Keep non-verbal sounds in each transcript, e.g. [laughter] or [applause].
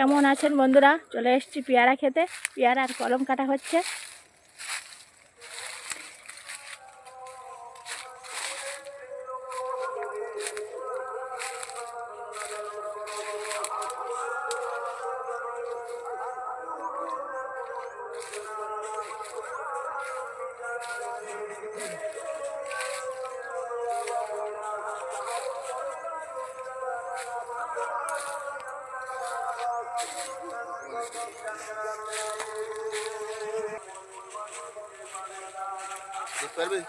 কেমন আছেন বন্ধুরা? চলে এসছি পেয়ারা খেতে। পেয়ারা আর কলম কাটা হচ্ছে। পারবি?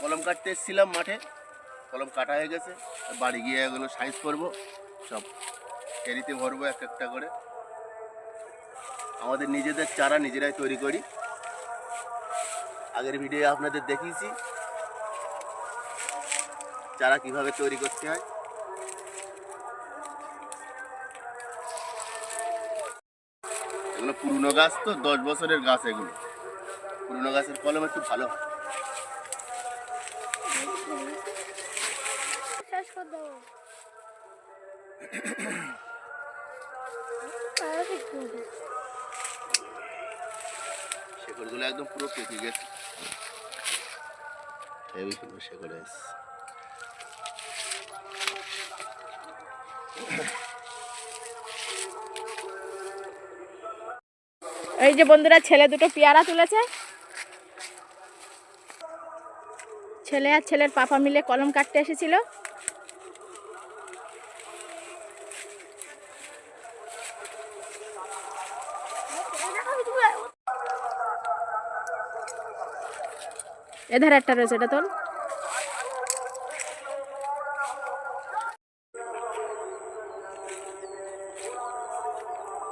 কলম কাটতে এসেছিলাম মাঠে। কলম কাটা হয়ে গেছে। বাড়ি গিয়ে এগুলো সাইজ করব। সব ক্যারিতে ভরবো এক একটা করে। আমাদের নিজেদের চারা নিজেরাই তৈরি করি। আগের ভিডিও আপনাদের দেখিয়েছি। চারা কীভাবে তৈরি করতে হয়। এগুলো পুরনো গাছ তো দশ বছরের গাছ এগুলো। পুরনো গাছের কলম একটু ভালো। হয়। শেকড়গুলো একদম পুরো পেকে গেছে। হেভি সুন্দর শেকড় এসছে এই যে বন্ধুরা, ছেলে দুটো পেয়ারা তুলেছে। ছেলে আর ছেলের পাপা মিলে কলম কাটতে এসেছিল। এধারে একটা রয়েছে, এটা তোর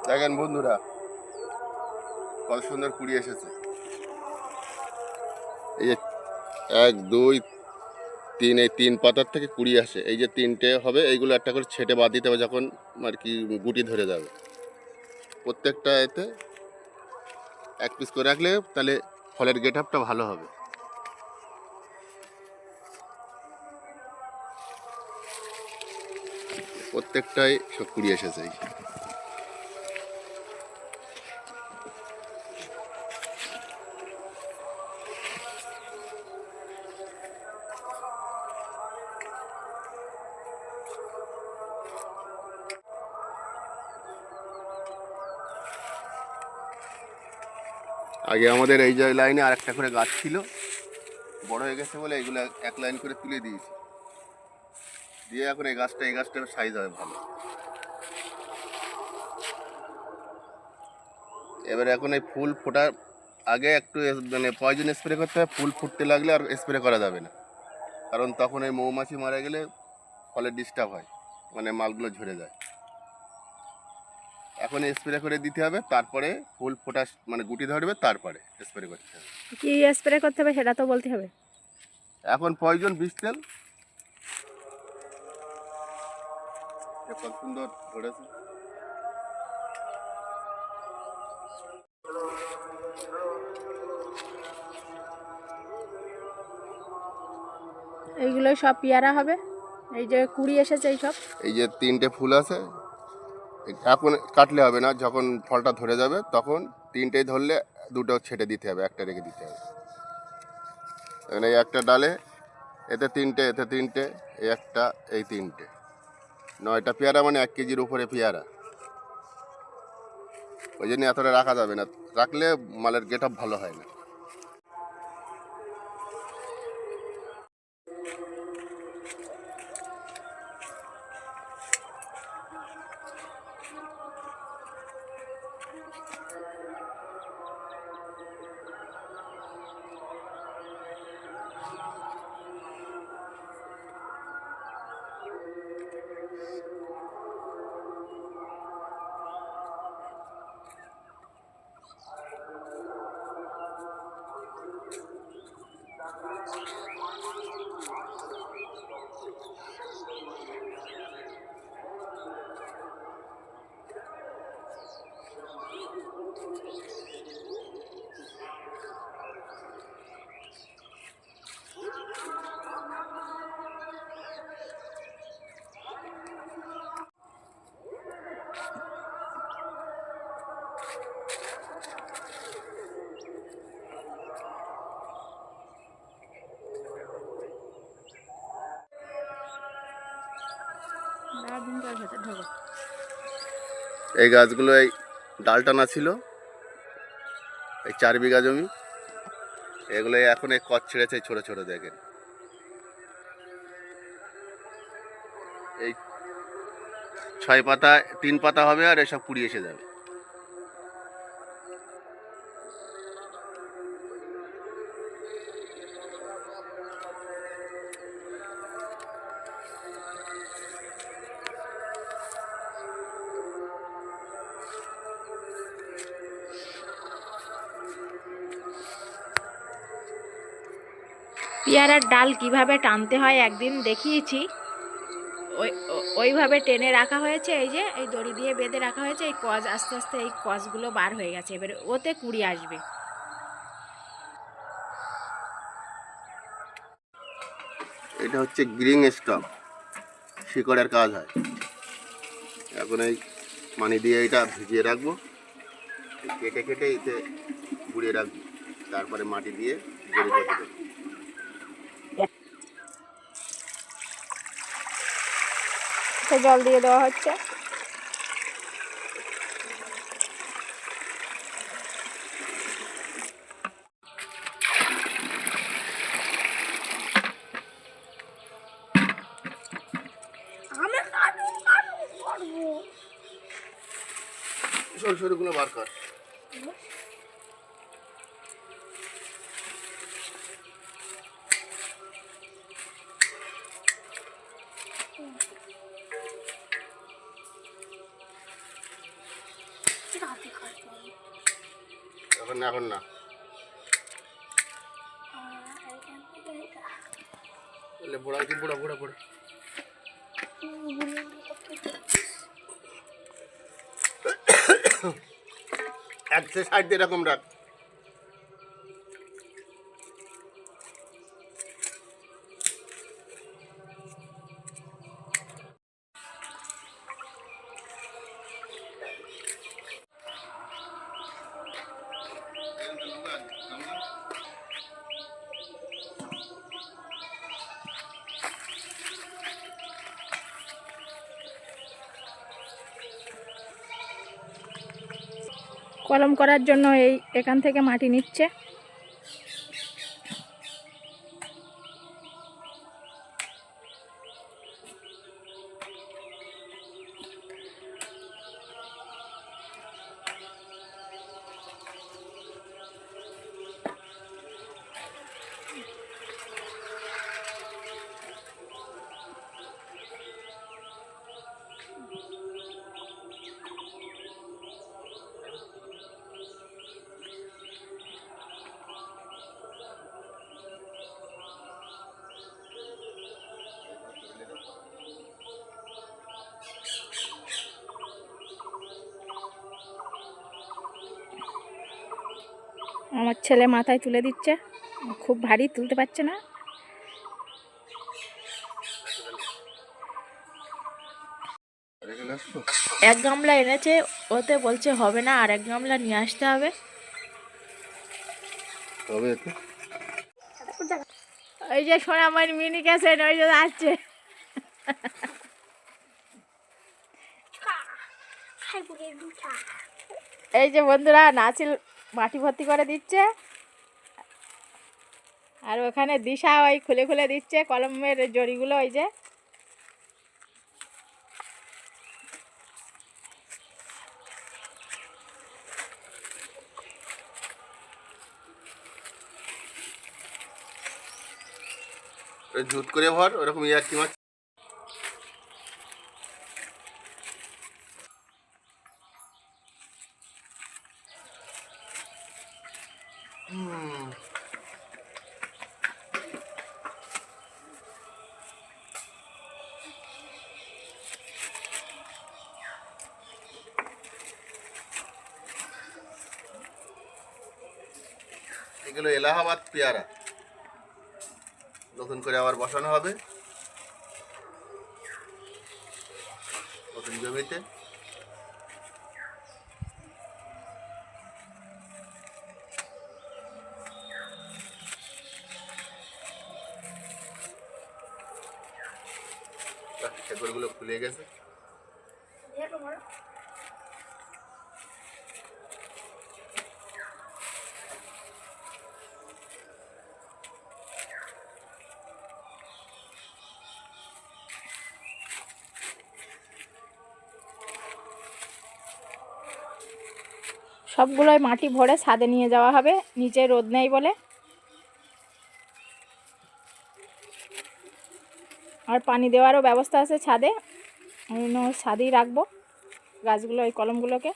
দেখেন বন্ধুরা কত সুন্দর কুড়ি এসেছে। এই যে এক, দুই, তিন, এই তিন পাতার থেকে কুড়ি আসে। এই যে তিনটে হবে, এইগুলো একটা করে ছেটে বাদ দিতে হবে যখন আর কি গুটি ধরে যাবে। প্রত্যেকটা এতে এক পিস করে রাখলে তাহলে ফলের গেট আপটা ভালো হবে। প্রত্যেকটাই সব কুড়ি এসেছে। আগে আমাদের এই যে লাইনে আর একটা করে গাছ ছিল, বড় হয়ে গেছে বলে এগুলো এক লাইন করে তুলে দিয়েছি। দিয়ে এখন এই গাছটা, এই গাছটার সাইজ হবে ভালো। এবার এখন এই ফুল ফোটার আগে একটু মানে পয়জন স্প্রে করতে হবে ফুল ফুটতে লাগলে আর স্প্রে করা যাবে না। কারণ তখন এই মৌমাছি মারা গেলে ফলের ডিস্টার্ব হয় মানে মালগুলো ঝরে যায়। এখন স্প্রে করে দিতে হবে তারপরে ফুল ফোটা মানে গুটি ধরবে তারপরে স্প্রে করতে হবে। কি স্প্রে করতে হবে সেটা তো বলতে হবে। এখন প্রয়োজন বিষ তেল। কত সুন্দর ধরেছে। এইগুলো সব পেয়ারা হবে। এই যে কুড়ি এসেছে এই সব এই যে তিনটে ফুল আছে এখন কাটলে হবে না, যখন ফলটা ধরে যাবে, তখন তিনটেই ধরলে দুটো ছেটে দিতে হবে, একটা রেখে দিতে হবে। এখানে এই একটা ডালে, এতে তিনটে এতে তিনটে, এই একটা, এই তিনটে। নয়টা পেয়ারা মানে এক কেজির উপরে পেয়ারা। ওই জন্য এতটা রাখা যাবে না। রাখলে মালের গেট ভালো হয় না। এই গাছগুলো এই ডাল টানা ছিল, এই চার বিঘা জমি। এগুলো এখন এই কচ ছেড়েছে ছোট ছোট দেখেন। এই ছয় পাতা, তিন পাতা হবে আর এসব কুড়ি এসে যাবে। পেয়ারার ডাল কীভাবে টানতে হয় একদিন দেখিয়েছি। ওই, ওইভাবে টেনে রাখা হয়েছে, এই যে, এই দড়ি দিয়ে বেঁধে রাখা হয়েছে, এই কজ, আস্তে আস্তে এই কজগুলো বার হয়ে গেছে, এবারে ওতে কুড়ি আসবে। এটা হচ্ছে গ্রিং স্টক, শিকড়ের কাজ হয়। এখন এই পানি দিয়ে এটা ভিজিয়ে রাখব কেটে কেটে এতে গুঁড়িয়ে রাখব, তারপরে মাটি দিয়ে করে দেবো। সে জল দিয়ে দেওয়া হচ্ছে। সরু সরুগুলো বার কর। এখন না এখন না। বুড়া কি বুড়া বুড়া বুড়া। [coughs] এক সাইড দিয়ে এরকম রাখ। কলম করার জন্য এই এখান থেকে মাটি নিচ্ছে। আমার ছেলে মাথায় তুলে দিচ্ছে। খুব ভারী তুলতে পারছে না। এক গামলা এনেছে ওতে বলছে হবে না আর এক গামলা নিয়ে আসতে হবে। ওই যে সোনা সোনামাই মিনি ক্যাসেট ওই যে আসছে। এই যে বন্ধুরা নাচিল মাটি ভর্তি করে দিচ্ছে। আর ওখানে দিশা ওই খুলে খুলে দিচ্ছে কলমের জড়িগুলো ওই যে। জুত করে ভর, ওরকম ইয়ার্কি মাছ এগুলো এলাহাবাদ পেয়ারা। নতুন করে আবার বসানো হবে। নতুন জমিতে। খুলে গেছে? সবগুলোই মাটি ভরে ছাদে নিয়ে যাওয়া হবে নিচে রোদ নেই বলে। আর পানি দেওয়ারও ব্যবস্থা আছে ছাদে। জন্য ছাদেই রাখব গাছগুলো ওই কলমগুলোকে।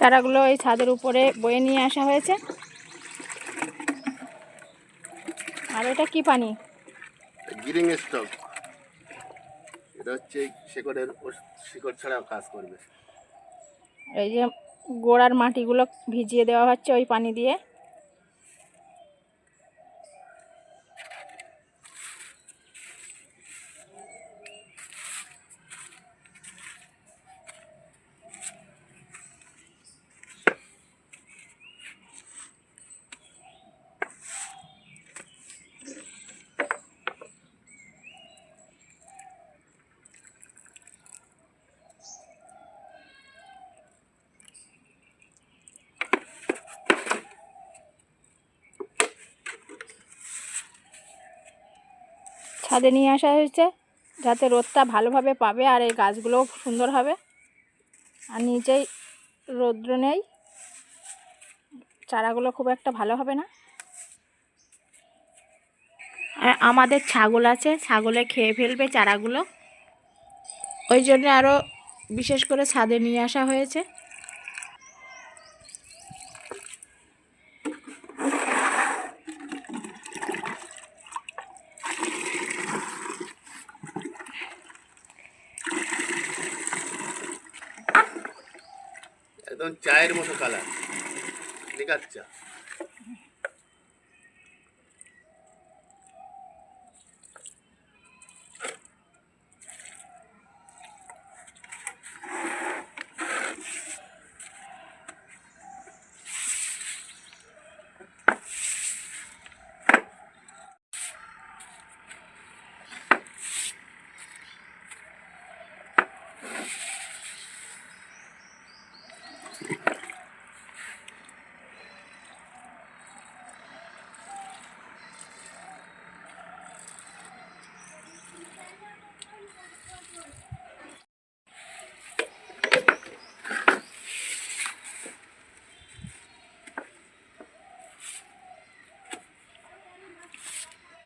চারাগুলো এই ছাদের উপরে বয়ে নিয়ে আসা হয়েছে। আর এটা কি পানি? গ্রিং স্টক এটা হচ্ছে শিকড়ের শিকড় ছাড়া কাজ করবে। এই যে গোড়ার মাটিগুলো ভিজিয়ে দেওয়া হচ্ছে ওই পানি দিয়ে। ছাদে নিয়ে আসা হয়েছে, যাতে রোদটা ভালোভাবে পাবে আর এই গাছগুলোও সুন্দর হবে। আর নিচেই রৌদ্র নেই, চারাগুলো খুব একটা ভালো হবে না। আমাদের ছাগল আছে, ছাগলে খেয়ে ফেলবে চারাগুলো। ওই জন্য আরও বিশেষ করে ছাদে নিয়ে আসা হয়েছে। চায়ের মতো কালার দেখাচ্ছা আছে?